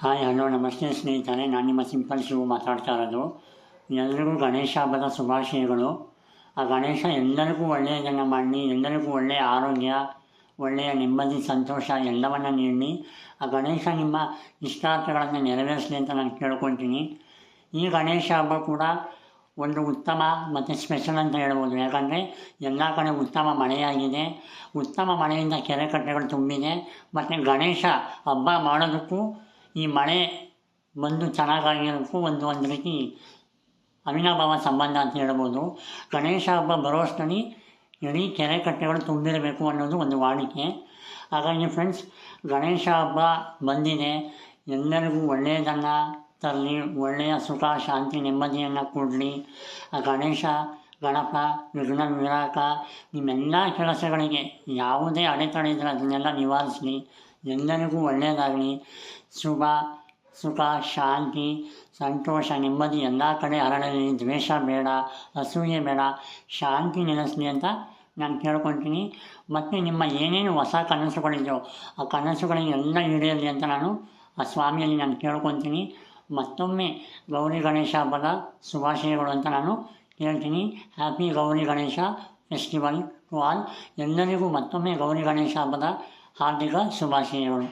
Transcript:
Hi, hello, ನಮಸ್ತೆ ಸ್ನೇಹಿತರೆ. ನಾನು ನಿಮ್ಮ ಸಿಂಪಲ್ ಶಿವು ಮಾತಾಡ್ತಾ ಇರೋದು. ಎಲ್ಲರಿಗೂ ಗಣೇಶ ಹಬ್ಬದ ಶುಭಾಶಯಗಳು. ಆ ಗಣೇಶ ಎಲ್ಲರಿಗೂ ಒಳ್ಳೆಯದನ್ನು ಮಾಡಲಿ ಎಲ್ಲರಿಗೂ ಒಳ್ಳೆಯ ಆರೋಗ್ಯ, ಒಳ್ಳೆಯ ನೆಮ್ಮದಿ, ಸಂತೋಷ ಎಲ್ಲವನ್ನು ನೀಡಲಿ ಆ ಗಣೇಶ ನಿಮ್ಮ ಇಷ್ಟಾರ್ಥಗಳನ್ನು ನೆರವೇರಿಸಲಿ ಅಂತ ನಾನು ಕೇಳ್ಕೊತೀನಿ ಈ ಗಣೇಶ ಹಬ್ಬ ಕೂಡ ಒಂದು ಉತ್ತಮ ಮತ್ತು ಸ್ಪೆಷಲ್ ಅಂತ ಹೇಳ್ಬೋದು. ಯಾಕಂದರೆ ಎಲ್ಲ ಕಡೆ ಉತ್ತಮ ಮಳೆಯಾಗಿದೆ. ಉತ್ತಮ ಮಳೆಯಿಂದ ಕೆರೆ ಕಟ್ಟೆಗಳು ತುಂಬಿದೆ. ಮತ್ತು ಗಣೇಶ ಹಬ್ಬ ಮಾಡೋದಕ್ಕೂ ಈ ಮಳೆ ಬಂದು ಚೆನ್ನಾಗಾಗಿರೋಕ್ಕೂ ಒಂದು ಒಂದು ರೀತಿ ಅವಿನಾಭಾವ ಸಂಬಂಧ ಅಂತ ಹೇಳ್ಬೋದು. ಗಣೇಶ ಹಬ್ಬ ಬರೋಷ್ಟರಲ್ಲಿ ಇಡೀ ಕೆರೆ ಕಟ್ಟೆಗಳು ತುಂಬಿರಬೇಕು ಅನ್ನೋದು ಒಂದು ವಾಡಿಕೆ. ಹಾಗಾಗಿ ಫ್ರೆಂಡ್ಸ್ ಗಣೇಶ ಹಬ್ಬ ಬಂದಿದೆ. ಎಲ್ಲರಿಗೂ ಒಳ್ಳೆಯದನ್ನು ತರಲಿ, ಒಳ್ಳೆಯ ಸುಖ, ಶಾಂತಿ, ನೆಮ್ಮದಿಯನ್ನು ಕೊಡಲಿ. ಆ ಗಣೇಶ, ಗಣಪ, ವಿಘ್ನ ವಿರಾಕ ನಿಮ್ಮೆಲ್ಲ ಕೆಲಸಗಳಿಗೆ ಯಾವುದೇ ಅಡೆತಡೆ ಇದ್ದರೆ ಅದನ್ನೆಲ್ಲ ನಿವಾರಿಸಲಿ. ಎಲ್ಲರಿಗೂ ಒಳ್ಳೆಯದಾಗಲಿ. ಶುಭ, ಸುಖ, ಶಾಂತಿ, ಸಂತೋಷ, ನೆಮ್ಮದಿ ಎಲ್ಲ ಕಡೆ ಹರಡಲಿ ದ್ವೇಷ ಬೇಡ, ಅಸೂಯೆ ಬೇಡ. ಶಾಂತಿ ನೆಲೆಸಲಿ ಅಂತ ನಾನು ಕೇಳ್ಕೊತೀನಿ. ಮತ್ತು ನಿಮ್ಮ ಏನೇನು ಹೊಸ ಕನಸುಗಳಿದೆಯೋ, ಆ ಕನಸುಗಳಿಗೆ ಎಲ್ಲ ಹಿಡಿಯಲಿ ಅಂತ ನಾನು ಆ ಸ್ವಾಮಿಯಲ್ಲಿ ನಾನು ಕೇಳ್ಕೊತೀನಿ. ಮತ್ತೊಮ್ಮೆ ಗೌರಿ ಗಣೇಶ ಹಬ್ಬದ ಶುಭಾಶಯಗಳು ಅಂತ ನಾನು ಹೇಳ್ತೀನಿ. Happy Gauri Ganesha festival to all ಎಲ್ಲರಿಗೂ ಮತ್ತೊಮ್ಮೆ ಗೌರಿ ಗಣೇಶ ಹಬ್ಬದ ಹಾರ್ದಿಕ ಶುಭಾಶಯಗಳು